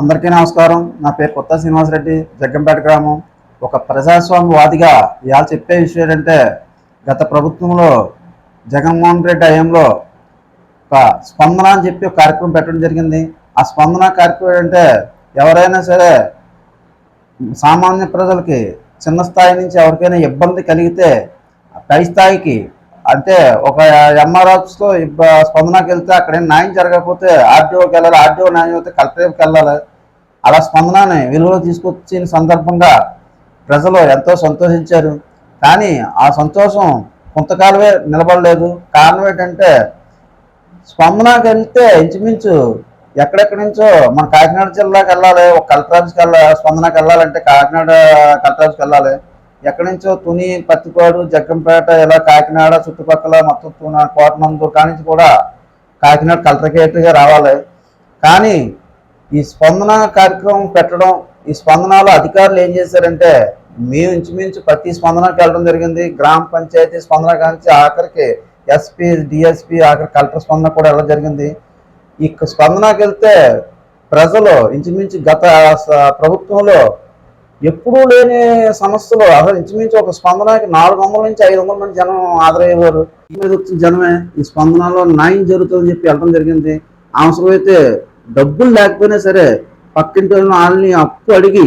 అందరికీ నమస్కారం. నా పేరు కొత్త శ్రీనివాసరెడ్డి జగ్గంపేట గ్రామం. ఒక ప్రజాస్వామ్యవాదిగా ఇవాళ చెప్పే విషయం ఏంటంటే గత ప్రభుత్వంలో జగన్మోహన్ రెడ్డి హయాంలో ఒక స్పందన అని చెప్పి ఒక కార్యక్రమం పెట్టడం జరిగింది. ఆ స్పందన కార్యక్రమం ఏంటంటే ఎవరైనా సరే సామాన్య ప్రజలకి చిన్న స్థాయి నుంచి ఎవరికైనా ఇబ్బంది కలిగితే పై స్థాయికి అంటే ఒక ఎంఆర్ ఆఫీస్లో ఇబ్బ- స్పందనకి వెళ్తే అక్కడ ఏం న్యాయం జరగకపోతే ఆర్డీఓకి వెళ్ళాలి ఆర్డీఓ న్యాయం అయితే కలెక్టరేట్కి వెళ్ళాలి. అలా స్పందనని విలువలో తీసుకొచ్చిన సందర్భంగా ప్రజలు ఎంతో సంతోషించారు. కానీ ఆ సంతోషం కొంతకాలమే నిలబడలేదు. కారణం ఏంటంటే స్పందనకి వెళ్తే ఇంచుమించు ఎక్కడెక్కడి నుంచో మన కాకినాడ జిల్లాకి వెళ్ళాలి ఒక కలెక్టర్ ఆఫీస్కి వెళ్ళాలి స్పందనకి వెళ్ళాలంటే కాకినాడ కలెక్టర్ ఆఫీస్కి వెళ్ళాలి. ఎక్కడి నుంచో తుని పత్తిపాడు జగ్గంపేట ఇలా కాకినాడ చుట్టుపక్కల మొత్తం తున కోటనందు కాడి నుంచి కూడా కాకినాడ కలెక్టరేట్గా రావాలి. కానీ ఈ స్పందన కార్యక్రమం పెట్టడం ఈ స్పందనలో అధికారులు ఏం చేశారంటే మేము ఇంచుమించు ప్రతి స్పందనకి వెళ్ళడం జరిగింది. గ్రామ పంచాయతీ స్పందన కానీ ఆఖరికి ఎస్పీ డిఎస్పీ ఆఖరి కలెక్టర్ స్పందన కూడా వెళ్ళడం జరిగింది. ఈ స్పందనకి వెళ్తే ప్రజలు ఇంచుమించు గత ప్రభుత్వంలో ఎప్పుడూ లేని సమస్యలు అసలు ఇంచుమించు ఒక స్పందనకి నాలుగు వందల నుంచి ఐదు వందల మంది జనం ఆదరయ్యేవారు మీద వచ్చిన జనమే ఈ స్పందనలో న్యాయం జరుగుతుందని చెప్పి వెళ్ళడం జరిగింది. అవసరమైతే డబ్బులు లేకపోయినా సరే పక్కింటి వాళ్ళని వాళ్ళని అప్పు అడిగి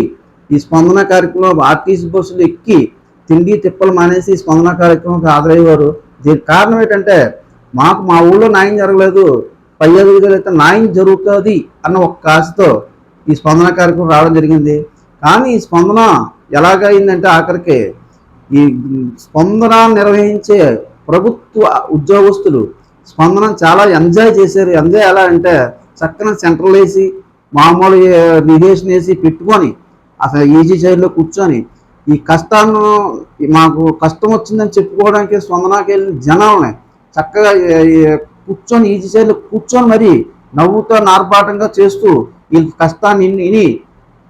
ఈ స్పందన కార్యక్రమం ఆర్టీసీ బస్సులు ఎక్కి తిండి తిప్పలు మానేసి ఈ స్పందన కార్యక్రమంకి ఆదరయ్యేవారు దీనికి కారణం ఏంటంటే మాకు మా ఊళ్ళో న్యాయం జరగలేదు. పై అధికారులు అయితే న్యాయం జరుగుతుంది అన్న ఒక ఆశతో ఈ స్పందన కార్యక్రమం రావడం జరిగింది. కానీ ఈ స్పందన ఎలాగైందంటే ఆఖరికి ఈ స్పందన నిర్వహించే ప్రభుత్వ ఉద్యోగస్తులు స్పందన చాలా ఎంజాయ్ చేశారు. ఎంజాయ్ ఎలా అంటే చక్కని సెంట్రల్ వేసి మామూలు రిలేషన్ వేసి పెట్టుకొని అసలు ఈజీ చైర్లో కూర్చొని ఈ కష్టాన్ని మాకు కష్టం వచ్చిందని చెప్పుకోవడానికి స్పందనకి వెళ్ళిన జనాలని చక్కగా కూర్చొని ఈజీ చైర్లో కూర్చొని మరి నవ్వుతో నార్పాటంగా చేస్తూ ఈ కష్టాన్ని విని ఇని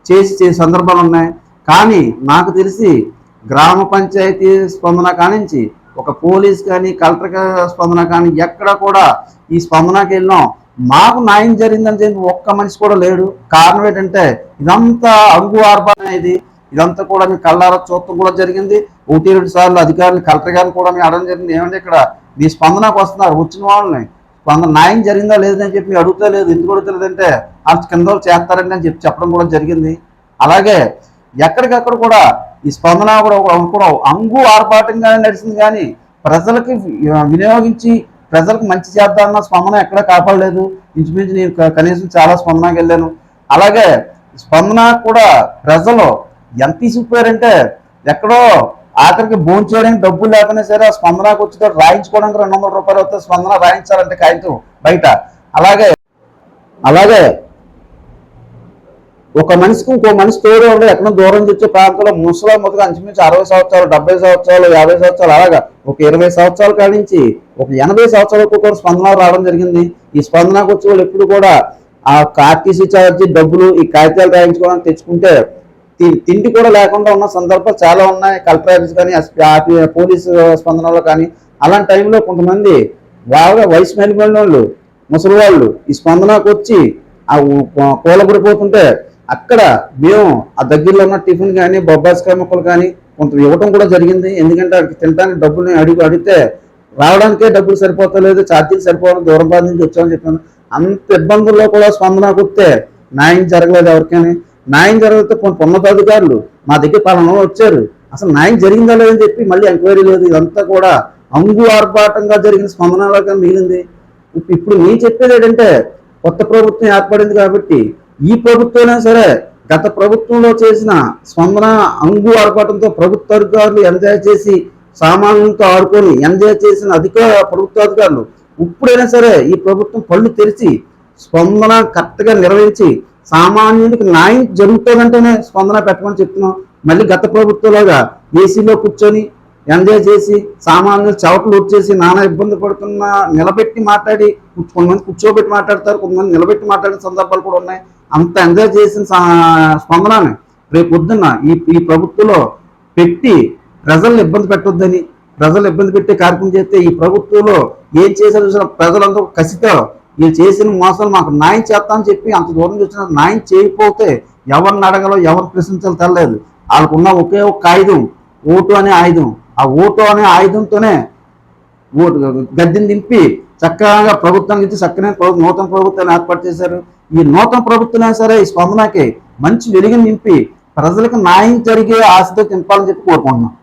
చేసి చేసే సందర్భాలు ఉన్నాయి. కానీ నాకు తెలిసి గ్రామ పంచాయతీ స్పందన కానించి ఒక పోలీస్ కానీ కలెక్టర్ స్పందన కానీ ఎక్కడ కూడా ఈ స్పందనకి వెళ్ళినాం. మాకు న్యాయం జరిగిందని చెప్పి ఒక్క మనిషి కూడా లేడు. కారణం ఏంటంటే ఇదంతా అంగు ఆర్పాటం ఇదంతా కూడా మీ కళ్ళారా చూడటం కూడా జరిగింది. ఒకటి రెండు సార్లు అధికారులు కలెక్టర్ గారిని కూడా మేము అడగడం జరిగింది. ఏమంటే ఇక్కడ మీ స్పందనకు వస్తున్నారు వచ్చిన వాళ్ళని. కొంత న్యాయం జరిగిందా లేదని చెప్పి అడుగుతా లేదు. ఎందుకు అడుగుతలేదంటే అంత కింద చేస్తారండి అని చెప్పి చెప్పడం కూడా జరిగింది. అలాగే ఎక్కడికక్కడ కూడా ఈ స్పందన కూడా కూడా అంగు ఆర్పాటంగానే నడిచింది. కానీ ప్రజలకి వినియోగించి ప్రజలకు మంచి చేద్దామన్న స్పందన ఎక్కడ కాపాడలేదు. ఇంచుమించు నేను కనీసం చాలా స్పందనకి వెళ్ళాను. అలాగే స్పందన కూడా ప్రజలు ఎంత తీసుకుపోయారంటే ఎక్కడో ఆఖరికి భోజనం చేయడానికి డబ్బులు లేకనే సరే ఆ స్పందనకు వచ్చి రాయించుకోవడానికి రెండు వందల రూపాయలు వస్తే స్పందన రాయించాలంటే కాగితం బయట. అలాగే అలాగే ఒక మనిషికి ఇంకో మనిషి తోడు ఉండి ఎక్కడ దూరం తెచ్చే ప్రాంతంలో ముసలా మొదలు అంచుమించి అరవై సంవత్సరాలు డెబ్బై సంవత్సరాలు యాభై సంవత్సరాలు అలాగా ఒక ఇరవై సంవత్సరాల కాడి నుంచి ఒక ఎనభై సంవత్సరాలకు కూడా స్పందన రావడం జరిగింది. ఈ స్పందనకు వచ్చి వాళ్ళు ఎప్పుడు కూడా ఆ ఆర్టీసీ ఛార్జీ డబ్బులు ఈ కాగితాలు రాయించుకోవడానికి తెచ్చుకుంటే తిండి కూడా లేకుండా ఉన్న సందర్భాలు చాలా ఉన్నాయి. కలెక్టర్ ఆఫీస్ కానీ పోలీసు స్పందనలో కానీ. అలాంటి టైంలో కొంతమంది బాగా వయసు మెలిపోయిన వాళ్ళు ముసలి వాళ్ళు ఈ స్పందనకు వచ్చి ఆ కూలబడిపోతుంటే అక్కడ మేము ఆ దగ్గరలో ఉన్న టిఫిన్ కానీ బొబ్బాస్కాయ ముక్కలు కానీ కొంత ఇవ్వటం కూడా జరిగింది. ఎందుకంటే తినడానికి డబ్బులు అడిగి అడిగితే రావడానికే డబ్బులు సరిపోతలేదు ఛార్జీలు సరిపోవడం దూరం బాధ నుంచి వచ్చామని చెప్పాను. అంత ఇబ్బందుల్లో కూడా స్పందన కొస్తే న్యాయం జరగలేదు ఎవరికైనా. న్యాయం జరిగితే కొన్ని ఉన్నతాధికారులు మా దగ్గర పలానా వచ్చారు. అసలు న్యాయం జరిగిందా లేదని చెప్పి మళ్ళీ ఎంక్వైరీ లేదు. ఇదంతా కూడా అంగు ఆర్భాటంగా జరిగిన స్పందనలాగా మిగిలింది ఇప్పుడు నేను చెప్పేది ఏంటంటే కొత్త ప్రభుత్వం ఏర్పడింది కాబట్టి ఈ ప్రభుత్వమైనా సరే గత ప్రభుత్వంలో చేసిన స్పందన అంగు ఆర్భాటంతో ప్రభుత్వ అధికారులు ఎంజాయ్ చేసి సామాన్యులతో ఆడుకొని ఎంజాయ్ చేసిన అధిక ప్రభుత్వ అధికారులు ఇప్పుడైనా సరే ఈ ప్రభుత్వం పళ్ళు తెరిచి స్పందన కరెక్ట్గా నిర్వహించి సామాన్యుడికి న్యాయం జరుగుతుందంటేనే స్పందన పెట్టమని చెప్తున్నాం. మళ్ళీ గత ప్రభుత్వంలాగా ఏసీలో కూర్చొని ఎంజాయ్ చేసి సామాన్యులు చవట్లు వచ్చేసి నానా ఇబ్బంది పడుతున్నా నిలబెట్టి మాట్లాడి కొంతమంది కూర్చోబెట్టి మాట్లాడతారు కొంతమంది నిలబెట్టి మాట్లాడిన సందర్భాలు కూడా ఉన్నాయి. అంత ఎంజాయ్ చేసిన సా- స్పందనని రేపు పొద్దున్న ఈ ఈ ప్రభుత్వంలో పెట్టి ప్రజల్ని ఇబ్బంది పెట్టొద్దని ప్రజలు ఇబ్బంది పెట్టే కార్యక్రమం చేస్తే ఈ ప్రభుత్వంలో ఏం చేశారో ప్రజలందరూ కసితో వీళ్ళు చేసిన మోసాలు మాకు న్యాయం చేస్తామని చెప్పి అంత దూరం వచ్చిన న్యాయం చేయకపోతే ఎవరిని అడగలో ఎవరు ప్రశ్నించాలో తెలియదు వాళ్ళకున్న ఒకే ఒక ఆయుధం ఓటు అనే ఆయుధం. ఆ ఓటు అనే ఆయుధంతోనే ఓటు గద్దెని దింపి చక్కగా ప్రభుత్వానికి ఇచ్చి చక్కనే నూతన ప్రభుత్వాన్ని ఏర్పాటు చేశారు. ఈ నూతన ప్రభుత్వం అయినా సరే ఈ స్పందనకి మంచి వెలుగుని నింపి ప్రజలకు న్యాయం జరిగే ఆశతో తింపాలని చెప్పి కోరుకుంటున్నాం.